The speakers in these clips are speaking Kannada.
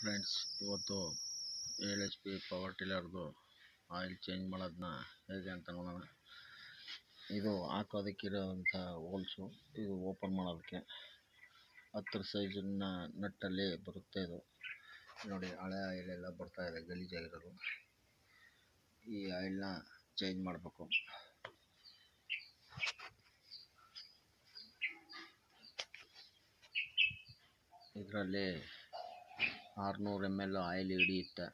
ಫ್ರೆಂಡ್ಸ್, ಇವತ್ತು ಎಲ್ ಎಚ್ ಪಿ ಪವರ್ ಟಿಲ್ಲರ್ದು ಆಯಿಲ್ ಚೇಂಜ್ ಮಾಡೋದನ್ನ ಹೇಗೆ ಅಂತ ನೋಡೋಣ. ಇದು ಹಾಕೋದಕ್ಕಿರೋವಂಥ ಹೋಲ್ಸು, ಇದು ಓಪನ್ ಮಾಡೋದಕ್ಕೆ. ಹತ್ತರ ಸೈಜಿನ ನಟ್ಟಲ್ಲಿ ಬರುತ್ತೆ ಇದು. ನೋಡಿ, ಹಳೆ ಆಯಿಲ್ ಎಲ್ಲ ಬರ್ತಾ ಇದೆ ಗಲೀಜಾಗಿರೋದು ಈ ಆಯಿಲ್ನ ಚೇಂಜ್ ಮಾಡಬೇಕು. ಇದರಲ್ಲಿ ಆರುನೂರು ಎಂ ಎಲ್ ಆಯಿಲ್ ಹಿಡಿಯುತ್ತೆ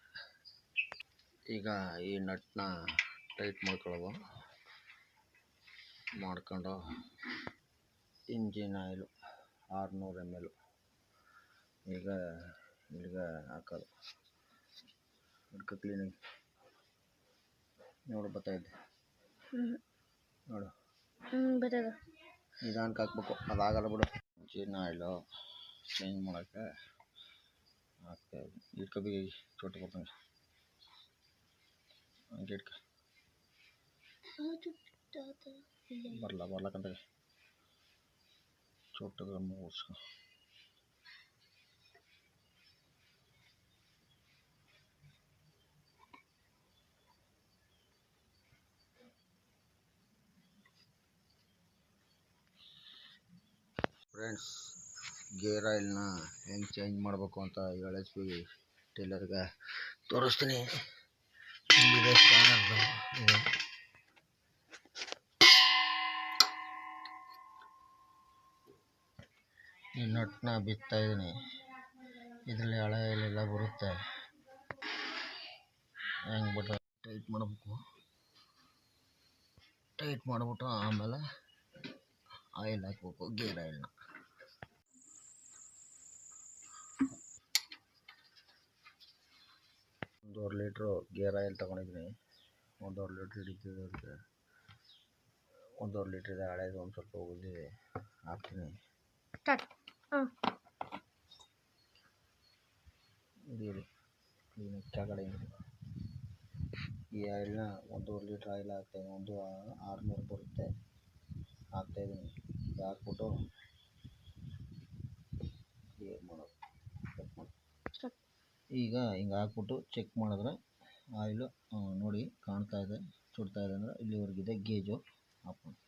ಈಗ ಈ ನಟ್ನ ಟೈಟ್ ಮಾಡ್ಕೊಳ್ಳೋದು ಮಾಡ್ಕೊಂಡು ಇಂಜಿನ್ ಆಯಿಲು ಆರುನೂರು ಎಂ ಎಲ್ ಈಗ ಇಲ್ಲಿಗೆ ಹಾಕೋದು. ಹಿಡ್ಕೊ ಕ್ಲೀನಿಂಗ್ ನೋಡು ಬರ್ತಾಯಿದ್ದೆ ನೋಡು. ನಿಧಾನಕ್ಕೆ ಹಾಕ್ಬೇಕು. ಅದಾಗಲ್ಲ ಬಿಡು. ಇಂಜಿನ್ ಆಯಿಲು ಚೇಂಜ್ ಮಾಡೋಕ್ಕೆ. आपका हाँ, गेट का। हाँ, भी छोटा करता तो हूँ। गेट का बरला बरला कंदा छोटा कर तो उसका। फ्रेंड्स ಗೇರ್ ಆಯಿಲ್ನ ಹೆಂಗೆ ಚೇಂಜ್ ಮಾಡಬೇಕು ಅಂತ ಏಳು ಎಚ್ ಪಿ ಟೇಲರ್ಗೆ ತೋರಿಸ್ತೀನಿ. ಈ ನಟ್ನ ಬಿತ್ತಾ ಇದ್ದೀನಿ. ಇದರಲ್ಲಿ ಹಳೆ ಎಲ್ಲ ಬರುತ್ತೆ. ಹೆಂಗೆ ಬಿಟ್ಟು ಟೈಟ್ ಮಾಡಬೇಕು? ಟೈಟ್ ಮಾಡಿಬಿಟ್ಟು ಆಮೇಲೆ ಆಯಿಲ್ ಹಾಕ್ಬೇಕು, ಗೇರ್ ಆಯಿಲ್ನ. ಒಂದೂವರೆ ಲೀಟ್ರು ಗೇರ್ ಆಯಿಲ್ ತೊಗೊಂಡಿದ್ದೀನಿ. ಒಂದೂವರೆ ಲೀಟ್ರ್ ಹಿಡಿತದೆ ಅದಕ್ಕೆ. ಒಂದೂವರೆ ಲೀಟ್ರ್ ಇದೆ ಹಳೇದು ಒಂದು ಸ್ವಲ್ಪ ಉಳಿದಿದೆ. ಹಾಕ್ತೀನಿ. ಕೆಳಗಡೆ ಈ ಆಯಿಲ್ನ ಒಂದೂವರೆ ಲೀಟ್ರ್ ಆಯಿಲ್ ಹಾಕ್ತಾಯಿದ್ದೀನಿ ಒಂದು ಆರುನೂರು ಬರುತ್ತೆ. ಹಾಕ್ತಾಯಿದ್ದೀನಿ ಇದು ಹಾಕ್ಬಿಟ್ಟು ಕ್ಲಿಯರ್ ಮಾಡೋದು ಚೆಕ್ ಮಾಡಿ ಸ್ಟಾರ್ಟ್ ಈಗ ಹಿಂಗೆ ಹಾಕ್ಬಿಟ್ಟು ಚೆಕ್ ಮಾಡಿದ್ರೆ ಆಯಿಲು ನೋಡಿ ಕಾಣ್ತಾ ಇದೆ, ಸುಡ್ತಾ ಇದೆ ಅಂದರೆ ಇಲ್ಲಿವರೆಗಿದೆ ಗೇಜು. ಆಫ್ ಮಾಡಿ